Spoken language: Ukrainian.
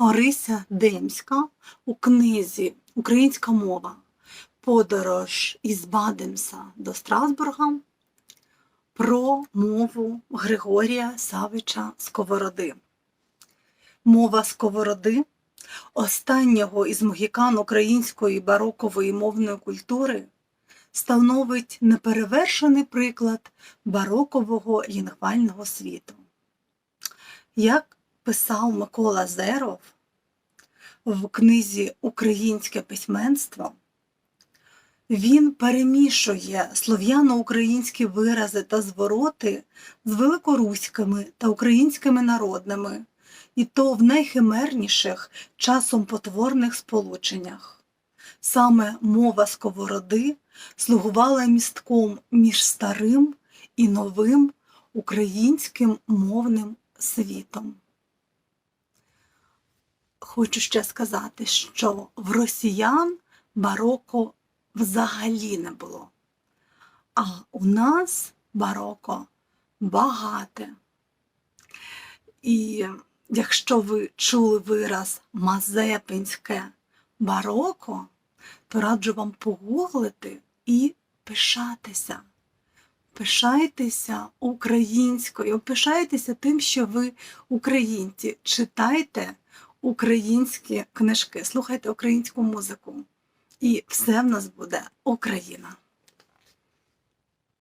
Орися Демська у книзі Українська мова Подорож із Бадемса до Страсбурга про мову Григорія Савича Сковороди. Мова Сковороди останнього із могікан української барокової мовної культури становить неперевершений приклад барокового лінгвального світу. Як писав Микола Зеров в книзі Українське письменство, він перемішує слов'яно-українські вирази та звороти з великоруськими та українськими народними, і то в найхимерніших часом потворних сполученнях. Саме мова сковороди слугувала містком між старим і новим українським мовним світом. Хочу ще сказати, що в росіян бароко взагалі не було. А у нас бароко багате. І якщо ви чули вираз мазепинське бароко, то раджу вам погуглити і пишатися. Пишайтеся українською, пишайтеся тим, що ви українці. Читайте українські книжки, слухайте українську музику. І все в нас буде Україна.